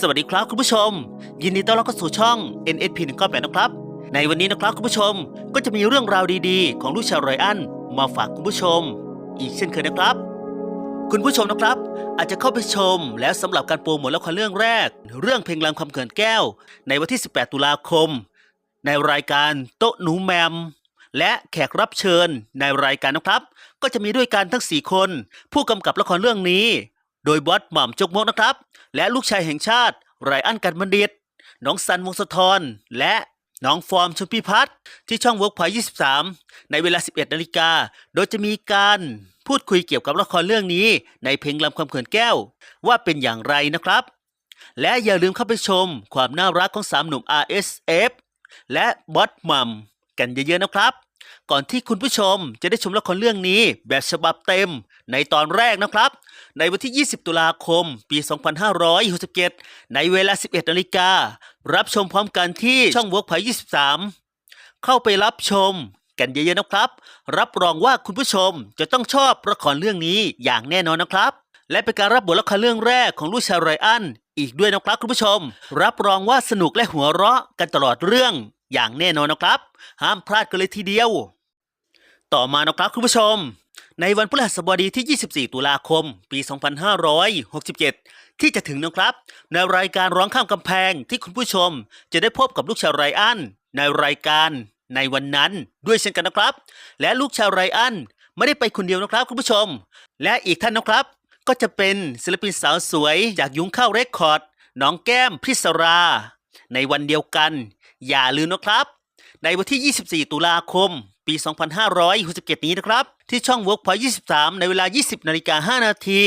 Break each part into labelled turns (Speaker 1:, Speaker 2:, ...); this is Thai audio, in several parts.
Speaker 1: สวัสดีครับคุณผู้ชม ยินดีต้อนรับเข้าสู่ช่อง NSP 198นะครับ ในวันนี้นะครับคุณผู้ชมก็จะมีเรื่องราวดีๆ ของลูกชาวไรอันมาฝากคุณผู้ชม อีกเช่นเคยนะครับ คุณผู้ชมนะครับ อาจจะเข้าไปชมแล้วสำหรับการโปรโมทละครเรื่องแรก เรื่องเพลงรำคำเขื่อนแก้ว ในวันที่ 18 ตุลาคม ในรายการโต๊ะหนูแมมและแขกรับเชิญในรายการนะครับ ก็จะมีด้วยกันทั้ง 4 คน ผู้กำกับละครเรื่องนี้ โดยบอสหม่ำจกมกนะครับ และลูกชายแห่งชาติไรอันกันบัณฑิต น้องซันวงศธรและน้องฟอร์มชุมพิพัฒน์ที่ช่องเวิร์กพอย23 ในเวลา 11 นาฬิกา โดยจะมีการพูดคุยเกี่ยวกับละครเรื่องนี้ในเพลงลำคำเขื่อนแก้ว ว่าเป็นอย่างไรนะครับ และอย่าลืมเข้าไปชมความน่ารักของสามหนุ่ม RSF และบอสหมัมกันเยอะๆนะครับ ก่อนที่คุณผู้ชมจะได้ชมละครเรื่องนี้แบบฉบับเต็มในตอนแรกนะครับ ในวันที่ 20 ตุลาคม ปี 2567 ในเวลา 11นาฬิกา รับชมพร้อมกันที่ช่อง Work พอย23 เข้าไปรับชมกันเยอะๆนะครับ รับรองว่าคุณผู้ชมจะต้องชอบละครเรื่องนี้อย่างแน่นอนนะครับ และเป็นการรับบทละครเรื่องแรกของลูกชายไรอันอีกด้วยนะครับคุณผู้ชม รับรองว่าสนุกและหัวเราะกันตลอดเรื่องอย่างแน่นอนนะครับ ห้ามพลาดกันเลยทีเดียว ต่อมานะครับคุณผู้ชม ในวันพฤหัสบดีที่ 24 ตุลาคม ปี 2567 ที่จะถึงนะครับ ในรายการร้องข้ามกำแพงที่คุณผู้ชม จะได้พบกับลูกชาวไรอันในรายการในวันนั้นด้วยเช่นกันนะครับ และลูกชาวไรอันไม่ได้ไปคนเดียวนะครับคุณผู้ชม และอีกท่านนะครับ ก็จะเป็นศิลปินสาวสวยจากยุ้งข้าวเรคคอร์ดน้องแก้มพิศรา ในวันเดียวกัน อย่าลืมนะครับ ในวันที่ 24 ตุลาคม ปี 2567 นี้นะครับ ที่ช่อง Workpoint 23 ในเวลา 20 นาฬิกา 5 นาที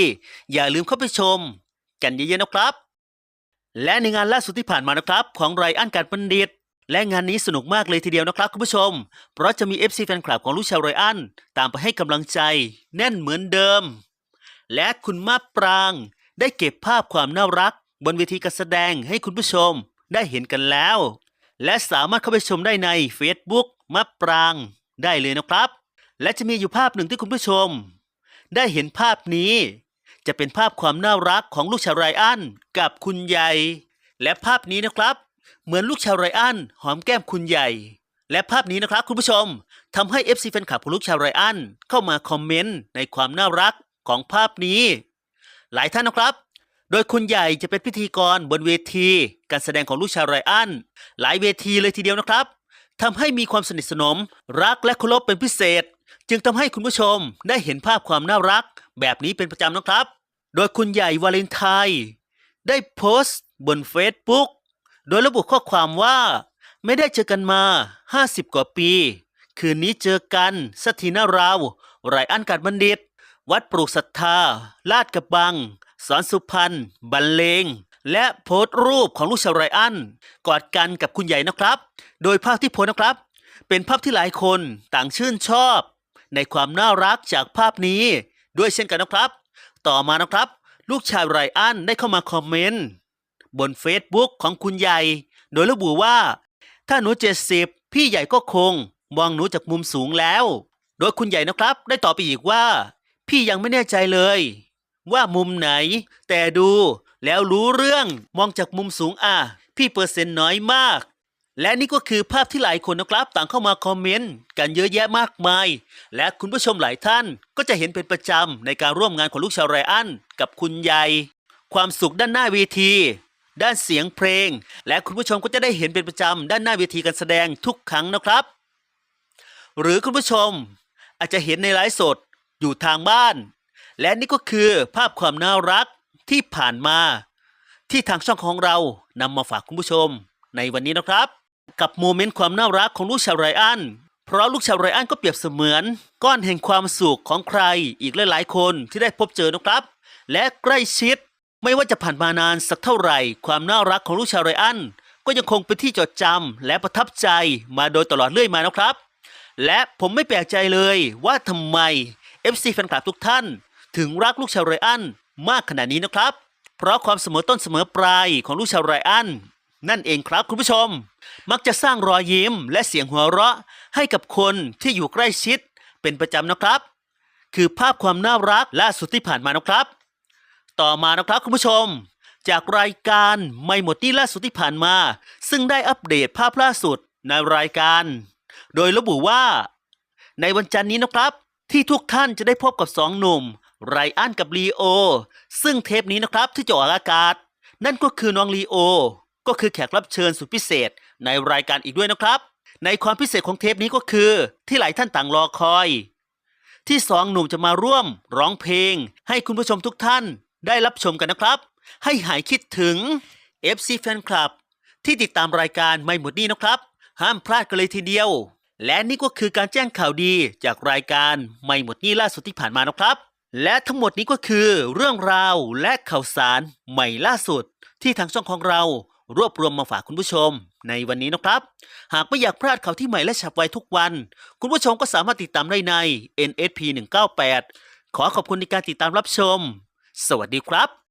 Speaker 1: อย่าลืมเข้าไปชม กันเยอะๆนะครับ และในงานล่าสุดที่ผ่านมานะครับ ของไรอันการบัณฑิต และงานนี้สนุกมากเลยทีเดียวนะครับคุณผู้ชม เพราะจะมี FC แฟนคลับของลูกชาวไรอันตามไปให้กำลังใจ แน่นเหมือนเดิม และคุณมาปราง ได้เก็บภาพความน่ารัก บนเวทีการแสดงให้คุณผู้ชม ได้เห็นกันแล้ว และสามารถเข้าไปชมได้ใน Facebook มะปราง ได้เลยนะครับ และจะมีอยู่ภาพหนึ่งที่คุณผู้ชม ได้เห็นภาพนี้ จะเป็นภาพความน่ารักของลูกชาวไรอันกับคุณใหญ่และภาพนี้นะครับ เหมือนลูกชาวไรอันหอมแก้มคุณใหญ่และภาพนี้นะครับคุณผู้ชมทำให้ FC แฟนคลับของลูกชาวไรอันเข้ามาคอมเมนต์ในความน่ารักของภาพนี้ หลายท่านนะครับ โดยคุณใหญ่จะเป็นพิธีกรบนเวที การแสดงของลูกชาวไรอันหลายเวทีเลยทีเดียวนะครับ ทำให้มีความสนิทสนม รักและเคารพเป็นพิเศษ จึงทำให้คุณผู้ชมได้เห็นภาพความน่ารัก แบบนี้เป็นประจำนะครับ โดยคุณใหญ่วาเลนไทน์ได้โพสต์บนเฟซบุ๊กโดยระบุข้อความว่า ไม่ได้เจอกันมา 50 กว่าปี คืนนี้เจอกันสักทีนะเราวไรอันการบัณฑิต วัดปลูกศรัทธา ลาดกระบัง สอนสุพรรณบรรเลง และโพสต์รูปของลูกชาวไรอันกอดกันกับคุณใหญ่นะครับ โดยภาพที่โพสต์นะครับ เป็นภาพที่หลายคนต่างชื่นชอบ ในความน่ารักจากภาพนี้ ด้วยเช่นกันนะครับ ต่อมานะครับ ลูกชายไรอันได้เข้ามาคอมเมนต์บนเฟซบุ๊กของคุณใหญ่ โดยระบุว่า ถ้าหนูเจ็ดสิบพี่ใหญ่ก็คง มองหนูจากมุมสูงแล้ว โดยคุณใหญ่นะครับ ได้ตอบไปอีกว่า พี่ยังไม่แน่ใจเลย ว่ามุมไหน แต่ดู แล้วรู้เรื่องมองจากมุมสูงอะพี่เปอร์เซ็นต์น้อยมาก และนี่ก็คือภาพที่หลายคนนะครับต่างเข้ามาคอมเมนต์กันเยอะแยะมากมาย และคุณผู้ชมหลายท่านก็จะเห็นเป็นประจำในการร่วมงานของลูกชาวไรอันกับคุณใหญ่ความสุขด้านหน้าเวที ด้านเสียงเพลง และคุณผู้ชมก็จะได้เห็นเป็นประจำด้านหน้าเวทีการแสดงทุกครั้งนะครับ หรือคุณผู้ชมอาจจะเห็นในไลฟ์สดอยู่ทางบ้าน และนี่ก็คือภาพความน่ารัก ที่ผ่านมา ที่ทางช่องของเรานำมาฝากคุณผู้ชม ในวันนี้นะครับ กับโมเมนต์ความน่ารักของลูกชาวไรอันเพราะลูกชาวไรอันก็เปรียบเสมือน ก้อนแห่งความสุขของใครอีกหลายๆ คนที่ได้พบเจอนะครับ และใกล้ชิด ไม่ว่าจะผ่านมานานสักเท่าไหร่ ความน่ารักของลูกชาวไรอันก็ยังคงเป็นที่จดจำและประทับใจมาโดยตลอดเรื่อยมานะครับ และผมไม่แปลกใจเลยว่าทำไม FC แฟนคลับทุกท่าน ถึงรักลูกชาวไรอัน มากขนาดนี้นะครับ เพราะความเสมอต้นเสมอปลายของลูกชาวไรอันนั่นเองครับคุณผู้ชม มักจะสร้างรอยยิ้มและเสียงหัวเราะให้กับคนที่อยู่ใกล้ชิดเป็นประจำนะครับ คือภาพความน่ารักล่าสุดที่ผ่านมานะครับ ต่อมานะครับคุณผู้ชม จากรายการไม่หมดหนี่ล่าสุดที่ผ่านมา ซึ่งได้อัปเดตภาพล่าสุดในรายการ โดยระบุว่า ในวันจันทร์นี้นะครับ ที่ทุกท่านจะได้พบกับสองหนุ่ม ไรอันกับลีโอ ซึ่งเทปนี้นะครับที่จะออกอากาศ นั่นก็คือน้องลีโอ ก็คือแขกรับเชิญสุดพิเศษในรายการอีกด้วยนะครับ ในความพิเศษของเทปนี้ก็คือ ที่หลายท่านต่างรอคอย ที่สองหนุ่มจะมาร่วม ร้องเพลง ให้คุณผู้ชมทุกท่านได้รับชมกันนะครับ ให้หายคิดถึง FC Fan Club ที่ติดตามรายการไม่หมดนี่นะครับ ห้ามพลาดกันเลยทีเดียว และนี่ก็คือการแจ้งข่าวดีจากรายการไม่หมดนี่ล่าสุดที่ผ่านมานะครับ และทั้งหมดนี้ก็คือเรื่องราวและข่าวสารใหม่ล่าสุด ที่ทางช่องของเรารวบรวมมาฝากคุณผู้ชม ในวันนี้นะครับ หากไม่อยากพลาดข่าวที่ใหม่และฉับไวทุกวัน คุณผู้ชมก็สามารถติดตามได้ใน NSP 198ขอขอบคุณในการติดตามรับชม สวัสดีครับ